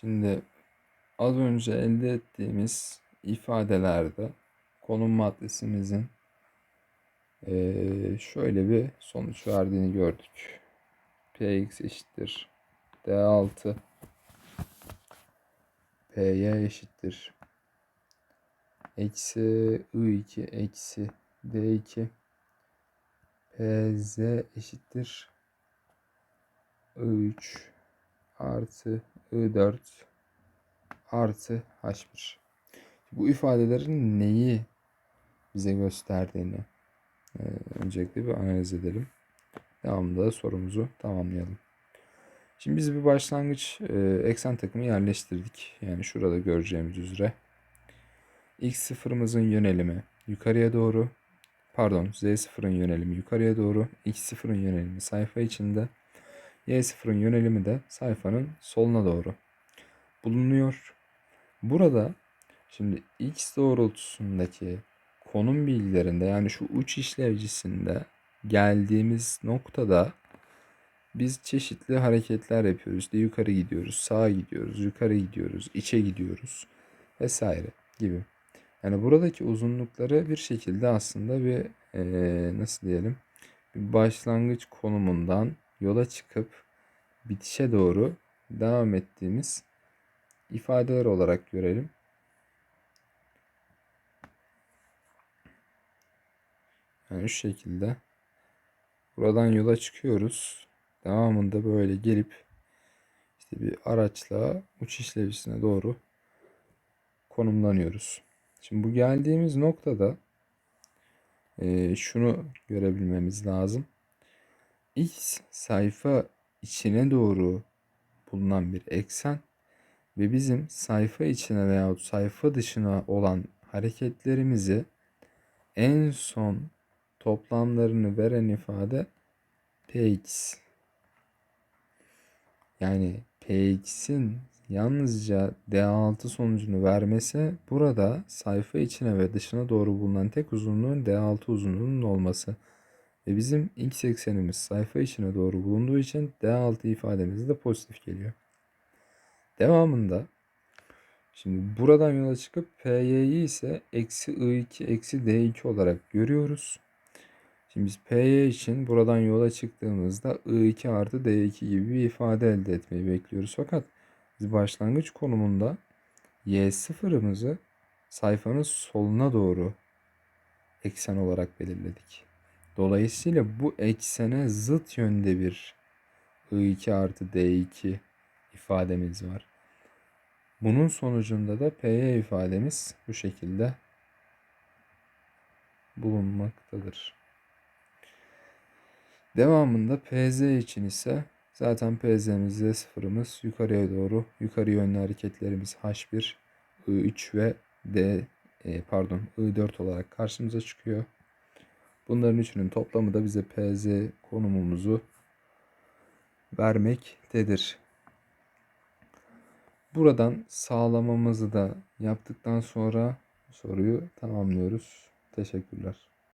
Şimdi az önce elde ettiğimiz ifadelerde konum maddesimizin eee, şöyle bir sonuç verdiğini gördük. Px eşittir D6 Py eşittir. Eksi I2 eksi D2 Pz eşittir I3 artı I4 artı H1. Bu ifadelerin neyi bize gösterdiğini e, öncelikle bir analiz edelim. Devamında da sorumuzu tamamlayalım. Şimdi biz bir başlangıç e, eksen takımı yerleştirdik. Yani şurada göreceğimiz üzere. X sıfırımızın yönelimi yukarıya doğru. Pardon Z sıfırın yönelimi yukarıya doğru. X sıfırın yönelimi sayfa içinde. Y sıfırın yönelimi de sayfanın soluna doğru bulunuyor. Burada şimdi X doğrultusundaki konum bilgilerinde yani şu uç işlevcisinde geldiğimiz noktada biz çeşitli hareketler yapıyoruz. İşte yukarı gidiyoruz, sağa gidiyoruz, yukarı gidiyoruz, içe gidiyoruz vesaire gibi. Yani buradaki uzunlukları bir şekilde aslında bir eee, nasıl diyelim bir başlangıç konumundan yola çıkıp bitişe doğru devam ettiğimiz ifadeler olarak görelim. Yani şu şekilde buradan yola çıkıyoruz. Devamında böyle gelip işte bir araçla uç işlevisine doğru konumlanıyoruz. Şimdi bu geldiğimiz noktada e, şunu görebilmemiz lazım. X sayfa içine doğru bulunan bir eksen ve bizim sayfa içine veya sayfa dışına olan hareketlerimizi en son toplamlarını veren ifade px. Yani px'in yalnızca d6 sonucunu vermesi burada sayfa içine ve dışına doğru bulunan tek uzunluğun d6 uzunluğunun olması. Ve bizim x eksenimiz sayfa içine doğru bulunduğu için d6 ifademiz de pozitif geliyor. Devamında şimdi buradan yola çıkıp py'yi ise eksi i2 eksi d2 olarak görüyoruz. Şimdi biz py için buradan yola çıktığımızda i2 artı d2 gibi bir ifade elde etmeyi bekliyoruz. Fakat biz başlangıç konumunda y sıfırımızı sayfanın soluna doğru eksen olarak belirledik. Dolayısıyla bu eksene zıt yönde bir i2 artı d2 ifademiz var. Bunun sonucunda da py ifademiz bu şekilde bulunmaktadır. Devamında pz için ise zaten pz'miz z sıfırımız yukarıya doğru yukarı yönlü hareketlerimiz h1, i3 ve d e, pardon i4 olarak karşımıza çıkıyor. Bunların üçünün toplamı da bize pz konumumuzu vermektedir. Buradan sağlamamızı da yaptıktan sonra soruyu tamamlıyoruz. Teşekkürler.